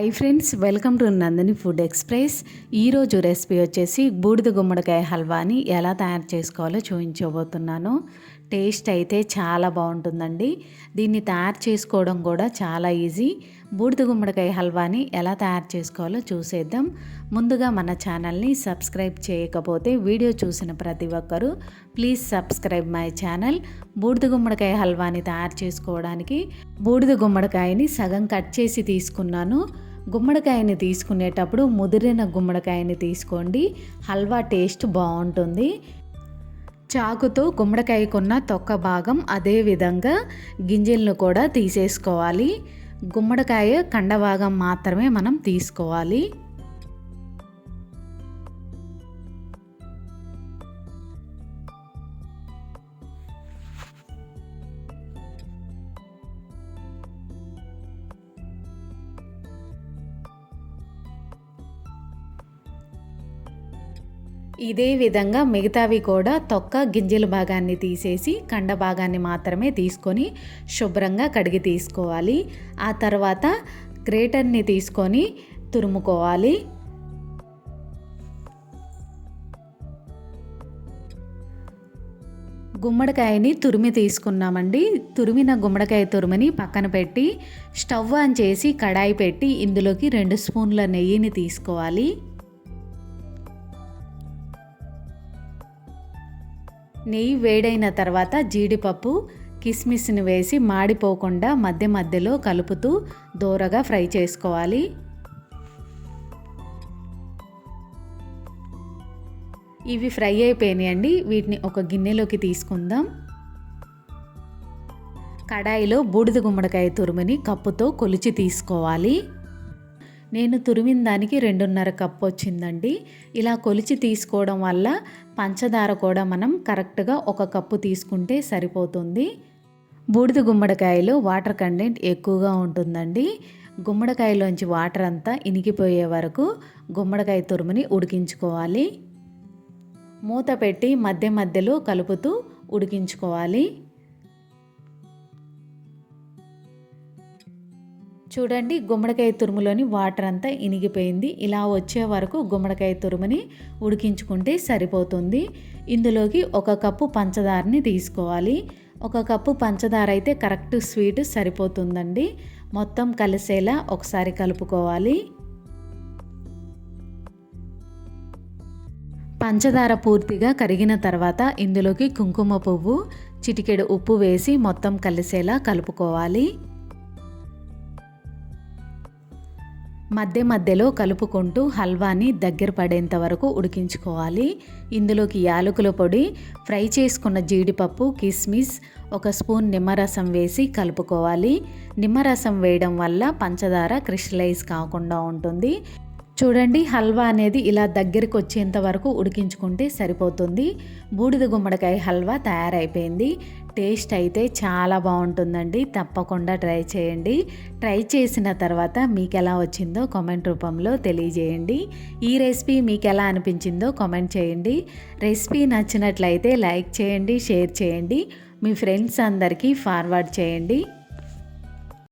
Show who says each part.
Speaker 1: Hi friends welcome to Nandini food express ఈరోజు recipe వచ్చేసి బూడిద గుమ్మడికాయ హల్వాని ఎలా తయారు చేసుకోవాలో చూపించబోతున్నాను. టేస్ట్ అయితే చాలా బాగుంటుందండి. దీన్ని తయారు చేసుకోవడం కూడా చాలా ఈజీ బూడిద గుమ్మడికాయ హల్వాని ఎలా తయారు చేసుకోవాలో చూసేద్దాం. ముందుగా మన ఛానల్ని సబ్స్క్రైబ్ చేయకపోతే వీడియో చూసిన ప్రతి ఒక్కరూ ప్లీజ్ సబ్స్క్రైబ్ మై ఛానల్ బూడిద గుమ్మడికాయ హల్వాని తయారు చేసుకోవడానికి బూడిద గుమ్మడికాయని సగం కట్ చేసి తీసుకున్నాను. గుమ్మడికాయని తీసుకునేటప్పుడు ముదిరిన గుమ్మడికాయని తీసుకోండి. హల్వా టేస్ట్ బాగుంటుంది. చాకుతో గుమ్మడికాయకున్న తొక్క భాగం అదే విధంగా గింజలను కూడా తీసేసుకోవాలి. గుమ్మడికాయ కండ భాగం మాత్రమే మనం తీసుకోవాలి. ఇదే విధంగా మిగతావి కూడా తొక్క గింజల భాగాన్ని తీసేసి కండ భాగాన్ని మాత్రమే తీసుకొని శుభ్రంగా కడిగి తీసుకోవాలి. ఆ తర్వాత గ్రేటర్ని తీసుకొని తురుముకోవాలి. గుమ్మడికాయని తురిమి తీసుకున్నామండి. తురిమిన గుమ్మడికాయ తురిమిని పక్కన పెట్టి స్టవ్ ఆన్ చేసి కడాయి పెట్టి ఇందులోకి రెండు స్పూన్ల నెయ్యిని తీసుకోవాలి. నెయ్యి వేడైన తర్వాత జీడిపప్పు కిస్మిస్ని వేసి మాడిపోకుండా మధ్య మధ్యలో కలుపుతూ దోరగా ఫ్రై చేసుకోవాలి. ఇవి ఫ్రై అయిపోయినాయండి. వీటిని ఒక గిన్నెలోకి తీసుకుందాం. కడాయిలో బూడిద గుమ్మడికాయ తురుముని కప్పుతో కొలిచి తీసుకోవాలి. నేను తురిమిన దానికి రెండున్నర కప్పు వచ్చిందండి. ఇలా కొలిచి తీసుకోవడం వల్ల పంచదార కూడా మనం కరెక్ట్గా ఒక కప్పు తీసుకుంటే సరిపోతుంది. బూడిద గుమ్మడికాయలో వాటర్ కంటెంట్ ఎక్కువగా ఉంటుందండి. గుమ్మడికాయలోంచి వాటర్ అంతా ఇనికిపోయే వరకు గుమ్మడికాయ తురుముని ఉడికించుకోవాలి. మూత పెట్టి మధ్య మధ్యలో కలుపుతూ ఉడికించుకోవాలి. చూడండి గుమ్మడికాయ తురుములోని వాటర్ అంతా ఇనిగిపోయింది. ఇలా వచ్చే వరకు గుమ్మడికాయ తురుముని ఉడికించుకుంటే సరిపోతుంది. ఇందులోకి ఒక కప్పు పంచదారని తీసుకోవాలి. ఒక కప్పు పంచదార అయితే కరెక్ట్ స్వీట్ సరిపోతుందండి. మొత్తం కలిసేలా ఒకసారి కలుపుకోవాలి. పంచదార పూర్తిగా కరిగిన తర్వాత ఇందులోకి కుంకుమ పువ్వు చిటికెడు ఉప్పు వేసి మొత్తం కలిసేలా కలుపుకోవాలి. మధ్య మధ్యలో కలుపుకుంటూ హల్వాని దగ్గర పడేంత వరకు ఉడికించుకోవాలి. ఇందులోకి యాలకుల పొడి ఫ్రై చేసుకున్న జీడిపప్పు కిస్మిస్ ఒక స్పూన్ నిమ్మరసం వేసి కలుపుకోవాలి. నిమ్మరసం వేయడం వల్ల పంచదార క్రిస్టలైజ్ కాకుండా ఉంటుంది. చూడండి హల్వా అనేది ఇలా దగ్గరికి వచ్చేంత వరకు ఉడికించుకుంటే సరిపోతుంది. బూడిద గుమ్మడికాయ హల్వా తయారైపోయింది. టేస్ట్ అయితే చాలా బాగుంటుందండి. తప్పకుండా ట్రై చేయండి. ట్రై చేసిన తర్వాత మీకు ఎలా వచ్చిందో కామెంట్ రూపంలో తెలియజేయండి. ఈ రెసిపీ మీకు ఎలా అనిపించిందో కామెంట్ చేయండి. రెసిపీ నచ్చినట్లయితే లైక్ చేయండి షేర్ చేయండి. మీ ఫ్రెండ్స్ అందరికీ ఫార్వర్డ్ చేయండి.